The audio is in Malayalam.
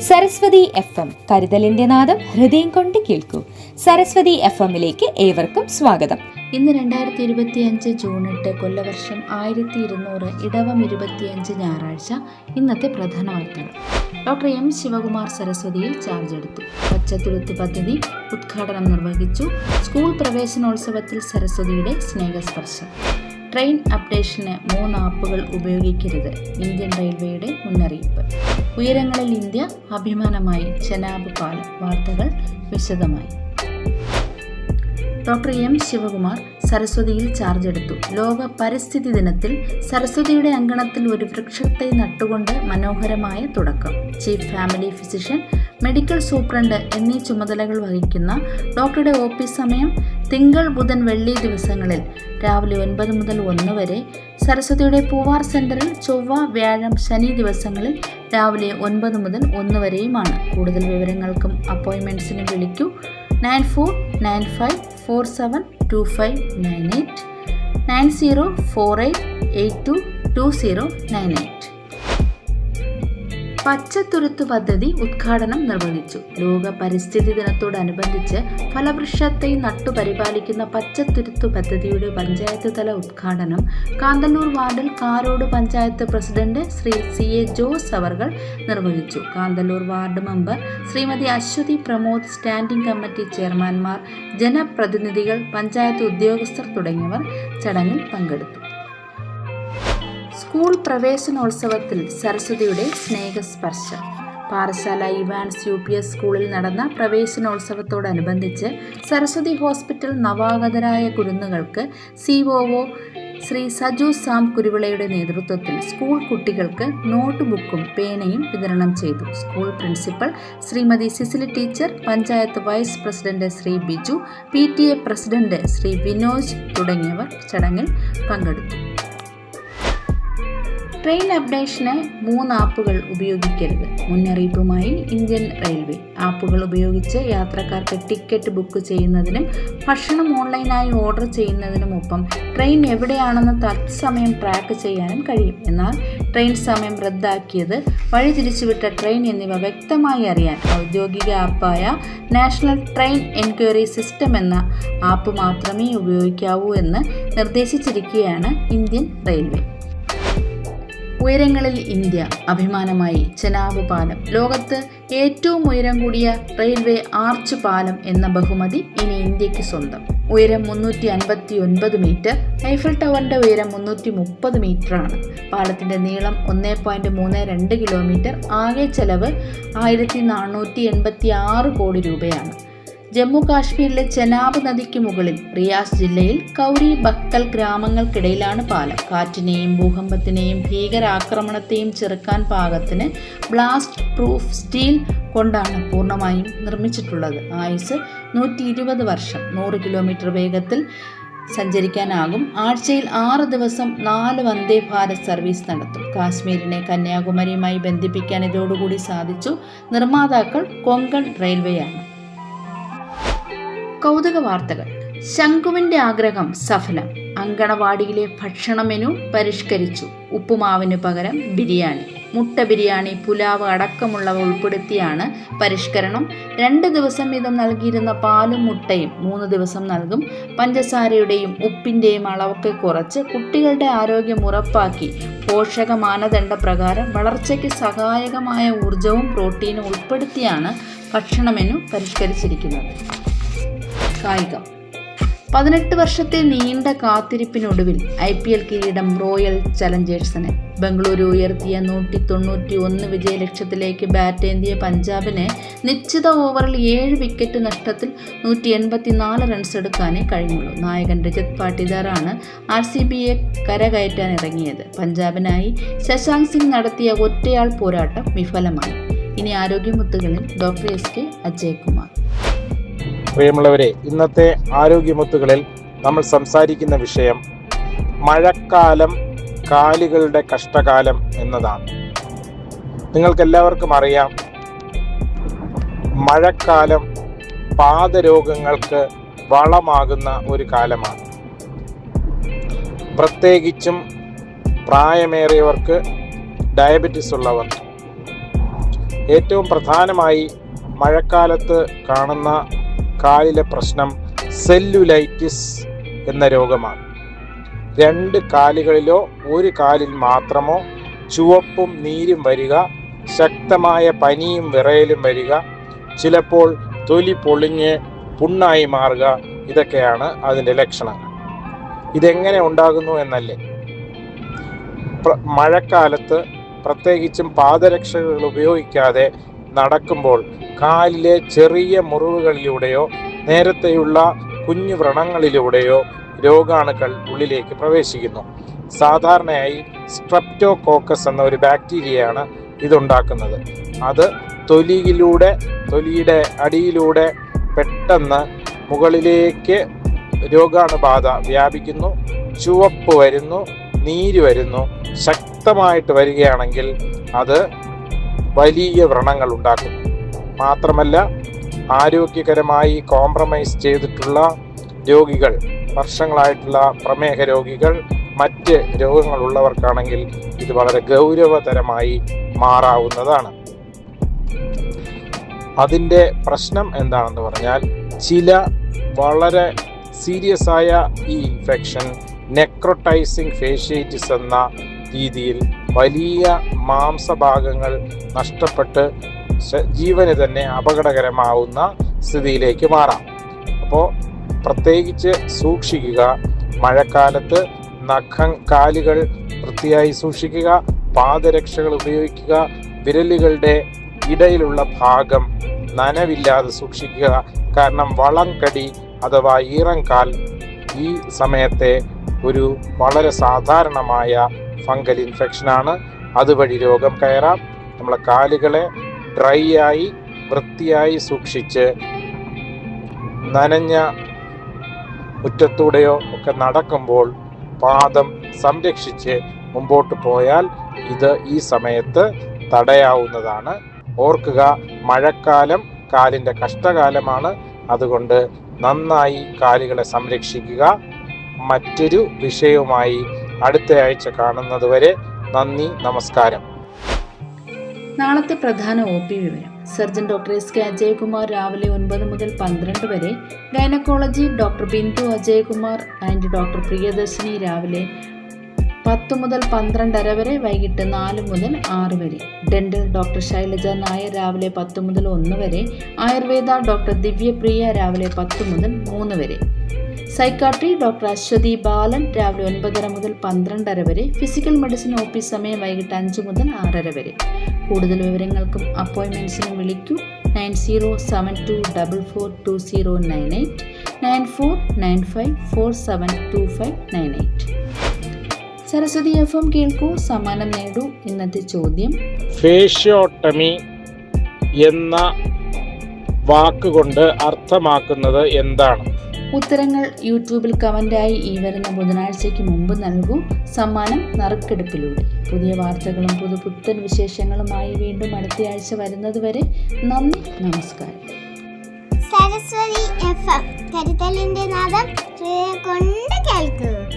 സരസ്വതി എഫ് എം കരുതലിന്റെ നാദം ഹൃദയം കൊണ്ട് കേൾക്കൂ. സരസ്വതി എഫ് എമ്മിലേക്ക് ഏവർക്കും സ്വാഗതം. ഇന്ന് രണ്ടായിരത്തി ഇരുപത്തി അഞ്ച് ജൂൺ എട്ട് കൊല്ലവർഷം ആയിരത്തി ഇരുന്നൂറ് ഇടവം ഇരുപത്തിയഞ്ച് ഞായറാഴ്ച ഇന്നത്തെ പ്രധാന വാർത്തകൾ. ഡോക്ടർ എം ശിവകുമാർ സരസ്വതിയിൽ ചാർജ് എടുത്തു. പച്ചത്തുരുത്ത് പദ്ധതി ഉദ്ഘാടനം നിർവഹിച്ചു. സ്കൂൾ പ്രവേശനോത്സവത്തിൽ സരസ്വതിയുടെ സ്നേഹസ്പർശം. ട്രെയിൻ അപ്ഡേഷന് മൂന്ന് ആപ്പുകൾ ഉപയോഗിക്കരുത്. ഇന്ത്യൻ റെയിൽവേയുടെ മുന്നറിയിപ്പ്. ഉയരങ്ങളിൽ ഇന്ത്യ അഭിമാനമായി. ചെനാബ് പാലം വാർത്തകൾ വിശദമായി. ഡോക്ടർ എം ശിവകുമാർ സരസ്വതിയിൽ ചാർജ് എടുത്തു. ലോക പരിസ്ഥിതി ദിനത്തിൽ സരസ്വതിയുടെ അങ്കണത്തിൽ ഒരു വൃക്ഷത്തെ നട്ടുകൊണ്ട് മനോഹരമായ തുടക്കം. Chief family physician medical superintendent എന്നീ ചുമതലകൾ വഹിക്കുന്ന ഡോക്ടറുടെ ഓഫീസ് സമയം തിങ്കൾ ബുധൻ വെള്ളി ദിവസങ്ങളിൽ രാവിലെ ഒൻപത് മുതൽ ഒന്ന് വരെ സരസ്വതിയുടെ പൂവാർ സെന്ററിൽ ചൊവ്വ വ്യാഴം ശനി ദിവസങ്ങളിൽ രാവിലെ ഒൻപത് മുതൽ ഒന്ന് വരെയുമാണ്. കൂടുതൽ വിവരങ്ങൾക്കും അപ്പോയിൻമെന്റ്സിനും വിളിക്കൂ. Nine four nine five four seven two five nine eight. Nine zero four eight eight two two zero nine eight. പച്ചത്തുരുത്ത് പദ്ധതി ഉദ്ഘാടനം നിർവഹിച്ചു. ലോക പരിസ്ഥിതി ദിനത്തോടനുബന്ധിച്ച് ഫലവൃക്ഷത്തെ നട്ടുപരിപാലിക്കുന്ന പച്ചത്തുരുത്ത് പദ്ധതിയുടെ പഞ്ചായത്ത് തല ഉദ്ഘാടനം കാന്തല്ലൂർ വാർഡിൽ Karode panchayat president Shri C A Jose അവർകൾ നിർവഹിച്ചു. Kanthalloor ward member Shrimati Aswathy Pramod standing committee ചെയർമാൻമാർ ജനപ്രതിനിധികൾ പഞ്ചായത്ത് ഉദ്യോഗസ്ഥർ തുടങ്ങിയവർ ചടങ്ങിൽ പങ്കെടുത്തു. സ്കൂൾ പ്രവേശനോത്സവത്തിൽ സരസ്വതിയുടെ സ്നേഹസ്പർശം. Parassala Evans U P S സ്കൂളിൽ നടന്ന പ്രവേശനോത്സവത്തോടനുബന്ധിച്ച് സരസ്വതി ഹോസ്പിറ്റൽ നവാഗതരായ കുരുന്നുകൾക്ക് C O Shri Saju Sam കുരുവിളയുടെ നേതൃത്വത്തിൽ സ്കൂൾ കുട്ടികൾക്ക് നോട്ട് ബുക്കും പേനയും വിതരണം ചെയ്തു. School principal Shrimati Cecily teacher panchayat vice president Shri Biju P president Shri Vinoj തുടങ്ങിയവർ ചടങ്ങിൽ പങ്കെടുത്തു. ട്രെയിൻ അപ്ഡേഷന് മൂന്ന് ആപ്പുകൾ ഉപയോഗിക്കരുത്. മുന്നറിയിപ്പുമായി ഇന്ത്യൻ റെയിൽവേ. ആപ്പുകൾ ഉപയോഗിച്ച് യാത്രക്കാർക്ക് ടിക്കറ്റ് ബുക്ക് ചെയ്യുന്നതിനും ഭക്ഷണം ഓൺലൈനായി ഓർഡർ ചെയ്യുന്നതിനുമൊപ്പം ട്രെയിൻ എവിടെയാണെന്ന് തത്സമയം ട്രാക്ക് ചെയ്യാനും കഴിയും. എന്നാൽ ട്രെയിൻ സമയം റദ്ദാക്കിയത് വഴിതിരിച്ചുവിട്ട ട്രെയിൻ എന്നിവ വ്യക്തമായി അറിയാൻ ഔദ്യോഗിക ആപ്പായ നാഷണൽ ട്രെയിൻ എൻക്വയറി സിസ്റ്റം എന്ന ആപ്പ് മാത്രമേ ഉപയോഗിക്കാവൂ എന്ന് നിർദ്ദേശിച്ചിരിക്കുകയാണ് ഇന്ത്യൻ റെയിൽവേ. ഉയരങ്ങളിൽ ഇന്ത്യ അഭിമാനമായി ചെനാബ് പാലം. ലോകത്ത് ഏറ്റവും ഉയരം കൂടിയ റെയിൽവേ ആർച്ച് പാലം എന്ന ബഹുമതി ഇനി ഇന്ത്യയ്ക്ക് സ്വന്തം. ഉയരം മുന്നൂറ്റി അൻപത്തി ഒൻപത് മീറ്റർ ഐഫൽ ടവറിന്റെ ഉയരം മുന്നൂറ്റി മുപ്പത് മീറ്ററാണ്. പാലത്തിന്റെ നീളം ഒന്നേ പോയിന്റ് മൂന്ന് രണ്ട് കിലോമീറ്റർ ആകെ ചെലവ് ആയിരത്തി നാനൂറ്റി എൺപത്തി ആറ് കോടി രൂപയാണ്. ജമ്മു കാശ്മീരിലെ ചെനാബ് നദിക്ക് മുകളിൽ റിയാസ് ജില്ലയിൽ കൗരി ബക്കൽ ഗ്രാമങ്ങൾക്കിടയിലാണ് പാലം. കാറ്റിനെയും ഭൂകമ്പത്തിനെയും ഭീകരാക്രമണത്തെയും ചെറുക്കാൻ പാകത്തിന് ബ്ലാസ്റ്റ് പ്രൂഫ് സ്റ്റീൽ കൊണ്ടാണ് പൂർണമായും നിർമ്മിച്ചിട്ടുള്ളത്. ആയുസ് നൂറ്റി ഇരുപത് വർഷം. നൂറ് കിലോമീറ്റർ വേഗത്തിൽ സഞ്ചരിക്കാനാകും. ആഴ്ചയിൽ ആറ് ദിവസം നാല് വന്ദേ ഭാരത് സർവീസ് നടത്തും. കാശ്മീരിനെ കന്യാകുമാരിയുമായി ബന്ധിപ്പിക്കാൻ ഇതോടുകൂടി സാധിച്ചു. നിർമ്മാതാക്കൾ കൊങ്കൺ റെയിൽവേയാണ്. കൗതുക വാർത്തകൾ ശംഖുവിന്റെ ആഗ്രഹം സഫലം. അങ്കണവാടിയിലെ ഭക്ഷണ മെനു പരിഷ്കരിച്ചു. ഉപ്പുമാവിന് പകരം ബിരിയാണി. മുട്ട ബിരിയാണി പുലാവ് അടക്കമുള്ളവ ഉൾപ്പെടുത്തിയാണ് പരിഷ്കരണം. രണ്ട് ദിവസം വീതം നൽകിയിരുന്ന പാലും മുട്ടയും മൂന്ന് ദിവസം നൽകും. പഞ്ചസാരയുടെയും ഉപ്പിന്റെയും അളവൊക്കെ കുറച്ച് കുട്ടികളുടെ ആരോഗ്യം ഉറപ്പാക്കി. പോഷക മാനദണ്ഡ പ്രകാരം വളർച്ചയ്ക്ക് സഹായകമായ ഊർജവും പ്രോട്ടീനും ഉൾപ്പെടുത്തിയാണ് ഭക്ഷണമെന്നു പരിഷ്കരിച്ചിരിക്കുന്നത്. കായികം. പതിനെട്ട് വർഷത്തെ നീണ്ട കാത്തിരിപ്പിനൊടുവിൽ ഐ പി എൽ കിരീടം റോയൽ ചലഞ്ചേഴ്സിന് ബംഗളൂരു ഉയർത്തിയ നൂറ്റി തൊണ്ണൂറ്റി ഒന്ന് വിജയലക്ഷ്യത്തിലേക്ക് ബാറ്റേന്തിയ പഞ്ചാബിന് നിശ്ചിത ഓവറിൽ ഏഴ് വിക്കറ്റ് നഷ്ടത്തിൽ നൂറ്റി എൺപത്തിനാല് റൺസ് എടുക്കാനേ കഴിഞ്ഞുള്ളൂ. നായകൻ രജത് പാട്ടിദാറാണ് ആർ സി ബിയെ കരകയറ്റാൻ ഇറങ്ങിയത്. പഞ്ചാബിനായി ശശാങ്ക് സിംഗ് നടത്തിയ ഒറ്റയാൾ പോരാട്ടം വിഫലമായി. ഇനി ആരോഗ്യമുത്തുകളിൽ ഡോക്ടർ എസ് കെ അജയ്കുമാർ പ്രിയമുള്ളവരെ ഇന്നത്തെ ആരോഗ്യമുത്തുകളിൽ നമ്മൾ സംസാരിക്കുന്ന വിഷയം മഴക്കാലം കാലുകളുടെ കഷ്ടകാലം എന്നതാണ്. നിങ്ങൾക്കെല്ലാവർക്കും അറിയാം മഴക്കാലം പാദരോഗങ്ങൾക്ക് വളമാകുന്ന ഒരു കാലമാണ്. പ്രത്യേകിച്ചും പ്രായമേറിയവർക്ക് ഡയബറ്റിസ് ഉള്ളവർ ഏറ്റവും പ്രധാനമായി മഴക്കാലത്ത് കാണുന്ന കാലിലെ പ്രശ്നം സെല്ലുലൈറ്റിസ് എന്ന രോഗമാണ്. രണ്ട് കാലുകളിലോ ഒരു കാലിൽ മാത്രമോ ചുവപ്പും നീരും വരിക ശക്തമായ പനിയും വിറയലും വരിക ചിലപ്പോൾ തൊലി പൊളിഞ്ഞ് പുണ്ണായി മാറുക ഇതൊക്കെയാണ് അതിന്റെ ലക്ഷണങ്ങൾ. ഇതെങ്ങനെ ഉണ്ടാകുന്നു എന്നല്ലേ? മഴക്കാലത്ത് പ്രത്യേകിച്ചും പാദരക്ഷകൾ ഉപയോഗിക്കാതെ നടക്കുമ്പോൾ കാലിലെ ചെറിയ മുറിവുകളിലൂടെയോ നേരത്തെയുള്ള കുഞ്ഞു വ്രണങ്ങളിലൂടെയോ രോഗാണുക്കൾ ഉള്ളിലേക്ക് പ്രവേശിക്കുന്നു. സാധാരണയായി സ്ട്രെപ്റ്റോകോക്കസ് എന്ന ഒരു ബാക്ടീരിയയാണ് ഇതുണ്ടാക്കുന്നത്. അത് തൊലിയിലൂടെ തൊലിയുടെ അടിയിലൂടെ പെട്ടെന്ന് മുകളിലേക്ക് രോഗാണുബാധ വ്യാപിക്കുന്നു ചുവപ്പ് വരുന്നു നീര് വരുന്നു ശക്തമായിട്ട് വരികയാണെങ്കിൽ അത് വലിയ വ്രണങ്ങൾ ഉണ്ടാക്കും. മാത്രമല്ല ആരോഗ്യകരമായി കോംപ്രമൈസ് ചെയ്തിട്ടുള്ള രോഗികൾ വർഷങ്ങളായിട്ടുള്ള പ്രമേഹ രോഗികൾ മറ്റ് രോഗങ്ങളുള്ളവർക്കാണെങ്കിൽ ഇത് വളരെ ഗൗരവതരമായി മാറാവുന്നതാണ്. അതിന്റെ പ്രശ്നം എന്താണെന്ന് പറഞ്ഞാൽ ചില വളരെ സീരിയസ് ആയ ഈ ഇൻഫെക്ഷൻ നെക്രോട്ടൈസിങ് ഫേഷ്യേറ്റിസ് എന്ന രീതിയിൽ വലിയ മാംസഭാഗങ്ങൾ നഷ്ടപ്പെട്ട് ജീവന് തന്നെ അപകടകരമാവുന്ന സ്ഥിതിയിലേക്ക് മാറാം. അപ്പോൾ പ്രത്യേകിച്ച് സൂക്ഷിക്കുക. മഴക്കാലത്ത് നഖം കാലുകൾ വൃത്തിയായി സൂക്ഷിക്കുക. പാദരക്ഷകൾ ഉപയോഗിക്കുക. വിരലുകളുടെ ഇടയിലുള്ള ഭാഗം നനവില്ലാതെ സൂക്ഷിക്കുക. കാരണം വളം കടി അഥവാ ഈറങ്കാൽ ഈ സമയത്തെ ഒരു വളരെ സാധാരണമായ ഫംഗൽ ഇൻഫെക്ഷനാണ്. അതുവഴി രോഗം കയറാം. നമ്മളെ കാലുകളെ ഡ്രൈ ആയി വൃത്തിയായി സൂക്ഷിച്ച് നനഞ്ഞ മുറ്റത്തൂടെയോ ഒക്കെ നടക്കുമ്പോൾ പാദം സംരക്ഷിച്ച് മുമ്പോട്ട് പോയാൽ ഇത് ഈ സമയത്ത് തടയാവുന്നതാണ്. ഓർക്കുക മഴക്കാലം കാലിന്റെ കഷ്ടകാലമാണ്. അതുകൊണ്ട് നന്നായി കാലുകളെ സംരക്ഷിക്കുക. മറ്റൊരു വിഷയവുമായി അടുത്ത ആഴ്ച കാണുന്നതുവരെ നന്ദി നമസ്കാരം. നാളത്തെ പ്രധാന ഒ പി വിവരം. Surgeon doctor S K Ajayakumar രാവിലെ ഒൻപത് മുതൽ പന്ത്രണ്ട് വരെ. Gynaecology doctor Bindu Ajayakumar and doctor Priyadarshini രാവിലെ പത്ത് മുതൽ പന്ത്രണ്ടര വരെ വൈകിട്ട് നാല് മുതൽ ആറ് വരെ. ഡെന്റൽ ഡോക്ടർ ശൈലജ നായർ രാവിലെ പത്ത് മുതൽ ഒന്ന് വരെ. ആയുർവേദ ഡോക്ടർ ദിവ്യപ്രിയ രാവിലെ പത്ത് മുതൽ മൂന്ന് വരെ. സൈക്കാട്രി ഡോക്ടർ അശ്വതി ബാലൻ രാവിലെ ഒൻപതര മുതൽ പന്ത്രണ്ടര വരെ ഫിസിക്കൽ മെഡിസിൻ ഓഫീസ് സമയം വൈകിട്ട് അഞ്ച് മുതൽ ആറര വരെ. കൂടുതൽ വിവരങ്ങൾക്കും അപ്പോയിൻമെന്റ്സിനും വിളിക്കൂ. Nine zero seven two double four two zero nine eight nine four nine five four seven two five nine eight. Saraswathi F M കേൾക്കൂ സമ്മാനം നേടൂ. ഇന്നത്തെ ചോദ്യം. ഫേഷ്യോട്ടമി എന്ന വാക്കുകൊണ്ട് അർത്ഥമാക്കുന്നത് എന്താണ്? ഉത്തരങ്ങൾ യൂട്യൂബിൽ കമന്റായി ഈ വരുന്ന ബുധനാഴ്ചയ്ക്ക് മുമ്പ് നൽകൂ സമ്മാനം നറുക്കെടുപ്പിലൂടെ. പുതിയ വാർത്തകളും പുതുപുത്തൻ വിശേഷങ്ങളുമായി വീണ്ടും അടുത്തയാഴ്ച വരുന്നതുവരെ നന്ദി നമസ്കാരം. Saraswathi F M. കരുതലിന്റെ നാദം കൊണ്ട് കേൾക്കൂ.